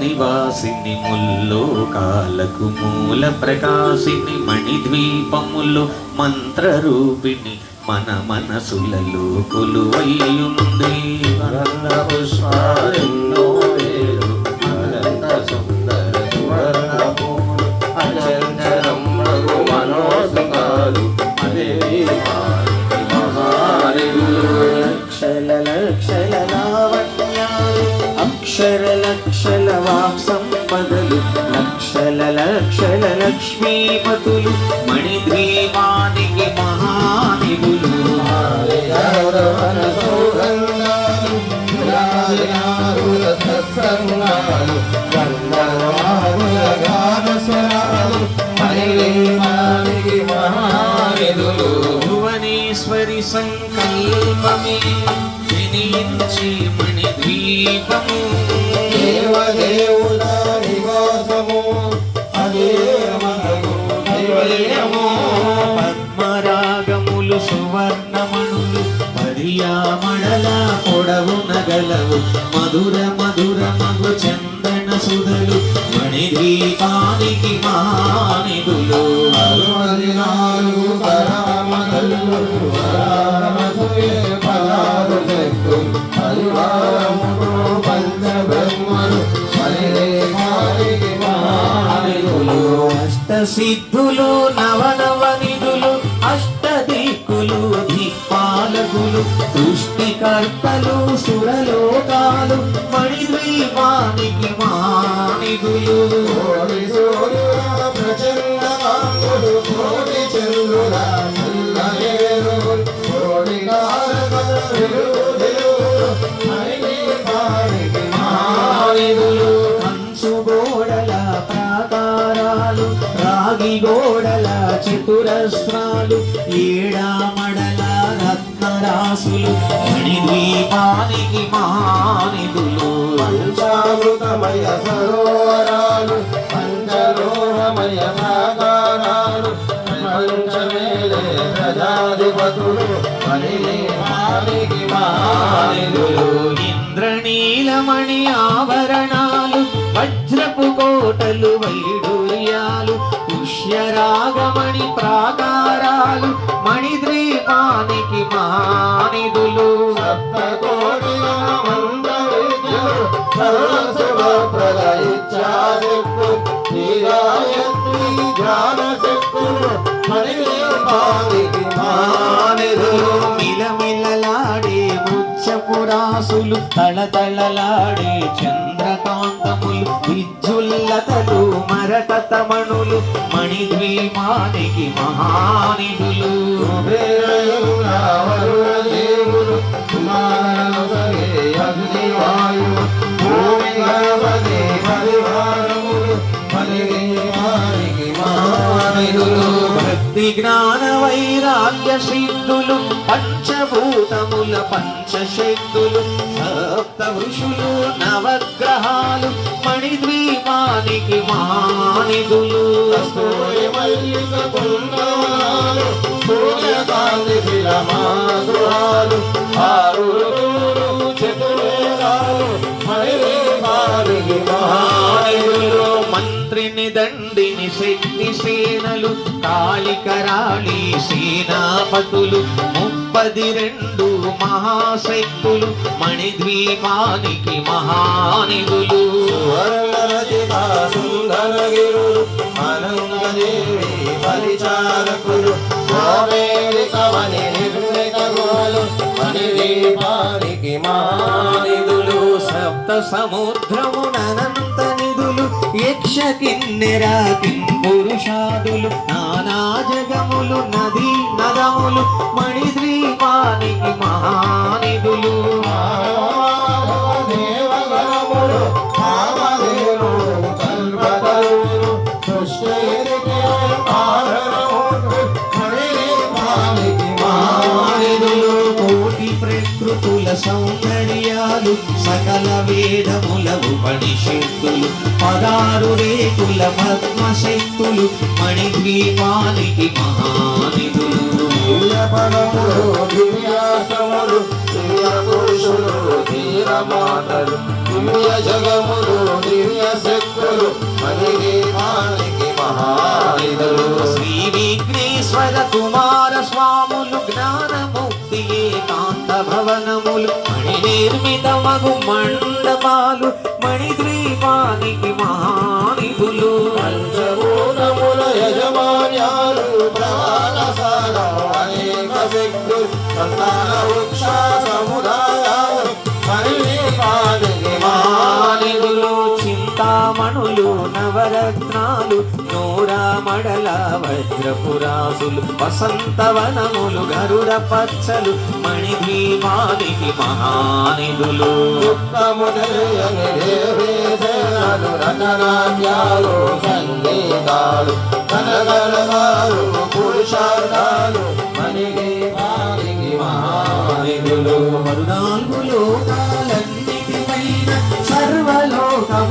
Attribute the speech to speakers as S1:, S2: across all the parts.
S1: నివాసిని ముల్లోకాలకు మూల ప్రకాశిని మణిద్వీపములు మంత్రరూపిణి మన మనసులలో కొలువయ్యుంది
S2: అనంత
S1: లక్షల లక్షల లక్ష్మీపతులు మణిద్వీపానికి మహానిధులు భువనేశ్వరి సంకల్పమే వినించి మణిద్వీపము.
S2: దైవల్యము
S1: పద్మరాగములు సువర్ణమణులు మరియామణల పొడవు నగలవు. మధుర మధుర మగు చందన సుధలు మణిదీపానికి మానిదులు సిద్ధులు నవనవ నిధులు అష్ట దిక్కులు దిక్పాలకులు సృష్టికర్తలు చతురస్రాలు ఏడామడల రత్నరాసులు మణిద్వీపానికి మానిదులు
S2: పంచామృతమయ సరోవరాలు పంచలోహమయ ప్రాకారాలు పంచమేలే ప్రజాధిపతులు పరిణిమానికి మహానిధులు.
S1: ఇంద్రనీలమణి ఆభరణాలు వజ్రపు కోటలు వైడూర్యాలు పుష్యరాగమణి ప్రాకారాలు మణిద్వీపానికి మానిదులు మిలమిలలాడే ముచ్చపురాసులు తళతళలాడే చంద్రకాంతములు విద్యుల్లతలు మరకతమణులు మణిద్వీపానికి
S2: దేవుడు మహానిధులు.
S1: భక్తి జ్ఞాన వైరాగ్య సిద్ధులు పంచభూతముల పంచశక్తులు సప్త ఋషులు నవగ్రహాలు మణిద్వీపానికి మానిదులు
S2: కస్తూరి మల్లిక సూర్యకాంతి ఆరు
S1: మంత్రిని దండిని శక్తి సేనలు కాళికరాళి సేనాపతులు ముప్పది రెండు మహాశక్తులు మణిద్వీపానికి మహానిధులు
S2: సువర్ణ రచిత సుందర గిరులు పరిచారకులు గోవేదిక మణి నిర్మిత గుహలు మణిదీపానికి మహానిధులు
S1: సప్త సముద్రమునంత నిధులు యక్ష కిన్నెరా పురుషాదులు నానా జగములు నది నదములు మణిద్వీపానికి మహానిధులు సౌందర్యాలు సకల వేదముల ఉపనిషత్తులు పదారు రేకుల పద్మశక్తులు మణిద్వీపానికి మహానిధులు.
S2: శ్రీ
S1: నిర్మితమగు మండపాలు మణిద్వీపానికి మహానిధులు.
S2: పంచభూతముల యజమాన్యాలు ప్రమాణసారం అనేక శక్తులు సంతాన వృక్ష సముదాయాలు మణిపాదికి
S1: మానిధులు చింతామణులు నవరత్నాలు నూరామడల వజ్రపురాసులు వసంతవనములు గరుడ పచ్చలు మహానిధులు.
S2: రతనాట్యాలు సంగీతాలు కనగలవారు పురుషార్థాలు మహానిధులు.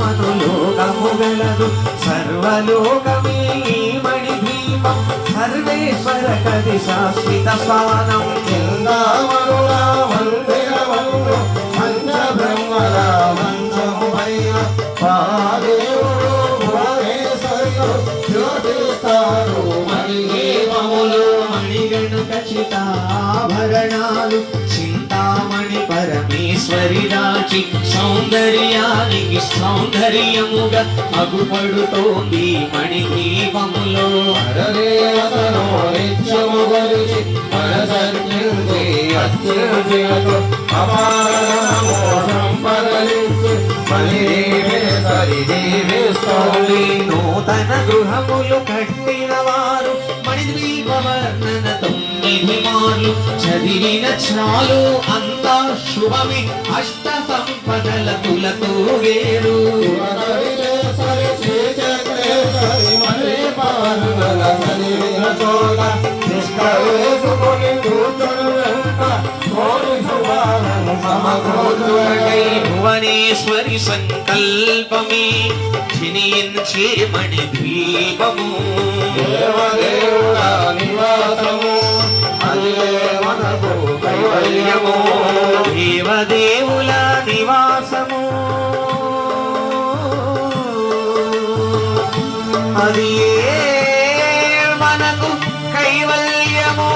S1: సర్వలోకమను లోకము గలదు సర్వలోకమే మణి మణిద్వీపం సర్వేశ్వర కది శాశ్వత స్థానం.
S2: చిందామరుల అత్యుజయకు అపారము సంపదలించి మణిదేవే సరిదేవిస్తోంది
S1: నూతన గృహములు మార్లు చదివిన చాలు అంతా శుభమి. అష్ట సంపదల తులతో వేరు. భువనేశ్వరి సంకల్పమే. క్షీణించే మణిద్వీపము
S2: దేవదేవుల నివాసము. అదే మనకు కైవల్యము
S1: దేవదేవుల నివాసము అది మనకు కైవల్యము.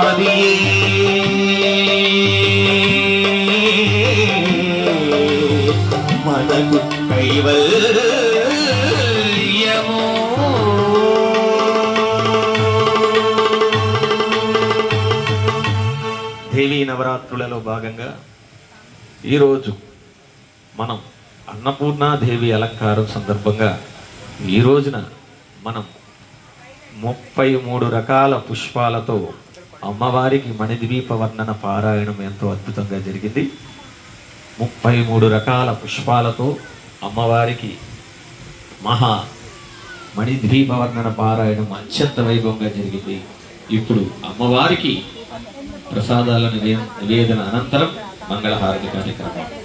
S1: అది మనకు కైవల్య దేవీ నవరాత్రులలో భాగంగా ఈరోజు మనం అన్నపూర్ణాదేవి అలంకారం సందర్భంగా ఈ రోజున మనం ముప్పై మూడు రకాల పుష్పాలతో అమ్మవారికి మణిద్వీప వర్ణన పారాయణం ఎంతో అద్భుతంగా జరిగింది. ముప్పై మూడు రకాల పుష్పాలతో అమ్మవారికి మహా మణిద్వీప వర్ణన పారాయణం అత్యంత వైభవంగా జరిగింది. ఇప్పుడు అమ్మవారికి ప్రసాదాల నివే- నివేదన అనంతరం మంగళహారతి కార్యక్రమం.